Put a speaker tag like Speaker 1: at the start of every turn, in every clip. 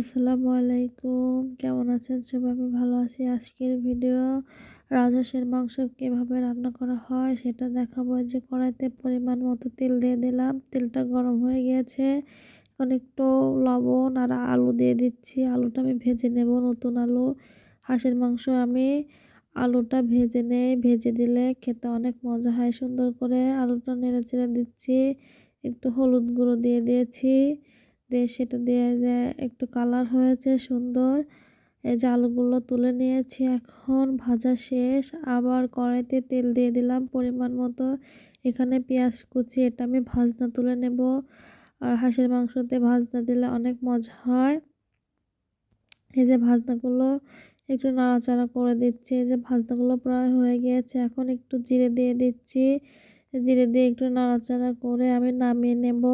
Speaker 1: আসসালামু আলাইকুম। কেমন আছেন? সবাই আমি ভালো আছি। আজকের ভিডিও রাজহাঁসের মাংস কীভাবে রান্না করা হয় সেটা দেখাবো। যে কড়াইতে পরিমাণ মতো তেল দিয়ে দিলাম। তেলটা গরম হয়ে গিয়েছে। এখন একটু লবণ আর আলু দিয়ে দিচ্ছি। আলুটা আমি ভেজে নেব নতুন আলু। হাঁসের মাংস আমি আলুটা ভেজে নেই। ভেজে দিলে খেতে অনেক মজা হয় সুন্দর করে। আলুটা নেড়ে চেড়ে দিচ্ছি। একটু হলুদ গুঁড়ো দিয়ে দিয়েছি। দিয়ে সেটা দিয়ে যে একটু কালার হয়েছে সুন্দর। এই যে আলুগুলো তুলে নিয়েছি এখন, ভাজা শেষ। আবার কড়াইতে তেল দিয়ে দিলাম পরিমাণ মতো। এখানে পেঁয়াজ কুচি, এটা আমি ভাজনা তুলে নেব। আর হাঁসের মাংসতে ভাজনা দিলে অনেক মজা হয়। এই যে ভাজনাগুলো একটু নাড়াচাড়া করে দিচ্ছি। এই যে ভাজনাগুলো প্রায় হয়ে গিয়েছে, এখন একটু জিরে দিয়ে দিচ্ছি। জিরে দিয়ে একটু নাড়াচাড়া করে আমি নামিয়ে নেব।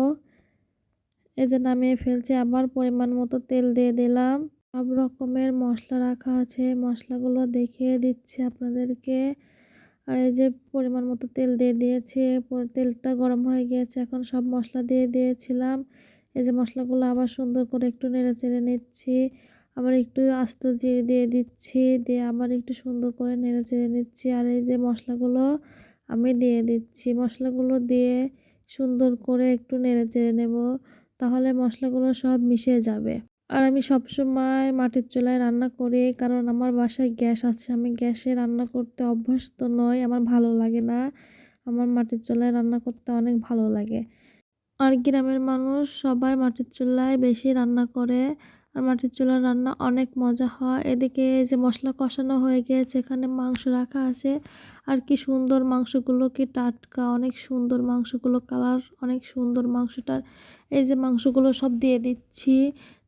Speaker 1: এই যে নামিয়ে ফেলছি, আবার পরিমাণ মতো তেল দিয়ে দিলাম। সব রকমের মশলা রাখা আছে, মশলাগুলো দেখিয়ে দিচ্ছি আপনাদেরকে। আর এই যে পরিমাণ মতো তেল দিয়ে দিয়েছি তেলটা গরম হয়ে গিয়েছে, এখন সব মশলা দিয়ে দিয়েছিলাম। এই যে মশলাগুলো আবার সুন্দর করে একটু নেড়ে চেড়ে নিচ্ছি, আবার একটু আস্ত জিরে দিয়ে দিচ্ছি, দিয়ে আবার একটু সুন্দর করে নেড়ে চেড়ে নিচ্ছি। আর এই যে মশলাগুলো আমি দিয়ে দিচ্ছি, মশলাগুলো দিয়ে সুন্দর করে একটু নেড়ে চেড়ে নেব। তাহলে মশলাগুলো সব মিশে যাবে। আর আমি সবসময় মাটির চুলায় রান্না করি, কারণ আমার বাসায় গ্যাস আছে। আমি গ্যাসে রান্না করতে অভ্যস্ত নই, আমার ভালো লাগে না। আমার মাটির চুলায় রান্না করতে অনেক ভালো লাগে। আর গ্রামের মানুষ সবাই মাটির চুলায় বেশি রান্না করে। আর মাটির চুলার রান্না অনেক মজা হয়। এদিকে যে মশলা কষানো হয়ে গিয়েছে এখানে মাংস রাখা আছে। আর কি সুন্দর মাংসগুলো, কি টাটকা, অনেক সুন্দর মাংসগুলো, কালার অনেক সুন্দর মাংসটার। এই যে মাংসগুলো সব দিয়ে দিচ্ছি,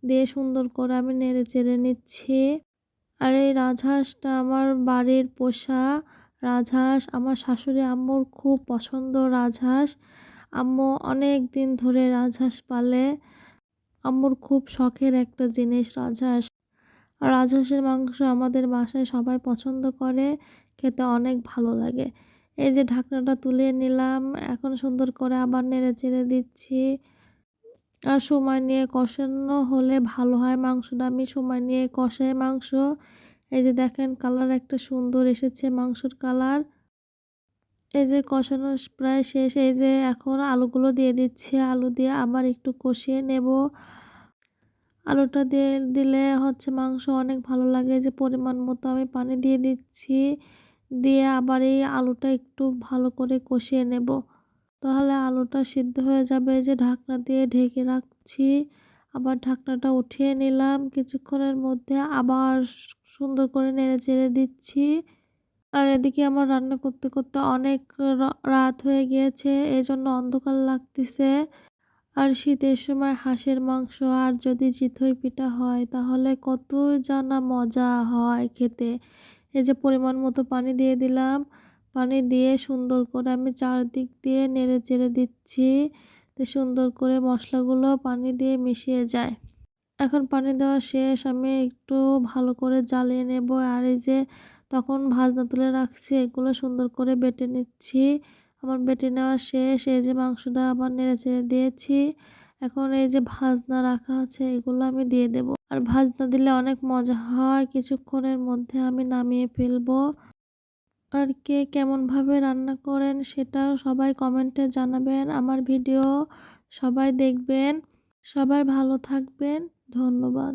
Speaker 1: দিয়ে সুন্দর করে আমি নেড়ে চেড়ে নিচ্ছি। আর এই রাজহাঁসটা আমার বাড়ির পোষা রাজহাঁস, আমার শাশুড়ি আম্মুর খুব পছন্দ রাজহাঁস। আম্মু অনেক দিন ধরে রাজহাঁস পালে। আম্মুর খুব শখের একটা জিনিস, রাজহাঁস। আর রাজহাঁসের মাংস আমাদের বাসায় সবাই পছন্দ করে, খেতে অনেক ভালো লাগে। এই যে ঢাকনাটা তুলে নিলাম, এখন সুন্দর করে আবার নেড়ে চেড়ে দিচ্ছি। আর সময় নিয়ে কষানো হলে ভালো হয় মাংসটা। আমি সময় নিয়ে কষাই মাংস। এই যে দেখেন কালার একটা সুন্দর এসেছে মাংসর কালার। এই যে কষানো প্রায় শেষ। এই যে এখন আলুগুলো দিয়ে দিচ্ছি। আলু দিয়ে আবার একটু কষিয়ে নেব। আলুটা দিয়ে দিলে হচ্ছে মাংস অনেক ভালো লাগে। যে পরিমাণ মতো আমি পানি দিয়ে দিচ্ছি, দিয়ে আবার এই আলুটা একটু ভালো করে কষিয়ে নেব। তাহলে আলুটা সিদ্ধ হয়ে যাবে। যে ঢাকনা দিয়ে ঢেকে রাখছি, আবার ঢাকনাটা উঠিয়ে নিলাম। কিছুক্ষণের মধ্যে আবার সুন্দর করে নেড়ে চেড়ে দিচ্ছি। আর এদিকে আমার রান্না করতে করতে অনেক রাত হয়ে গিয়েছে, এজন্য অন্ধকার লাগতেছে। আর শীতের সময় হাঁসের মাংস আর যদি চিতই পিঠা হয়, তাহলে কত জানা মজা হয় খেতে। এই যে পরিমাণ মতো পানি দিয়ে দিলাম। পানি দিয়ে সুন্দর করে আমি চারদিক দিয়ে নেড়ে চেড়ে দিচ্ছি, তো সুন্দর করে মশলাগুলো পানি দিয়ে মিশিয়ে যায়। এখন পানি দেওয়া শেষ, আমি একটু ভালো করে জ্বালিয়ে নেব। আর এই যে তখন ভাজনা তুলে রাখছি, এগুলো সুন্দর করে বেটে নিচ্ছি। আমার বেটে নেওয়া শেষ, এই যে মাংসটা আবার নেড়ে চেড়ে দিয়েছি। এখন এই যে ভাজনা রাখা আছে, এগুলো আমি দিয়ে দেব। আর ভাজনা দিলে অনেক মজা হয়, কিছুক্ষণের মধ্যে আমি নামিয়ে ফেলব। আর কে কেমনভাবে রান্না করেন সেটাও সবাই কমেন্টে জানাবেন আমার ভিডিও। সবাই দেখবেন, সবাই ভালো থাকবেন, ধন্যবাদ।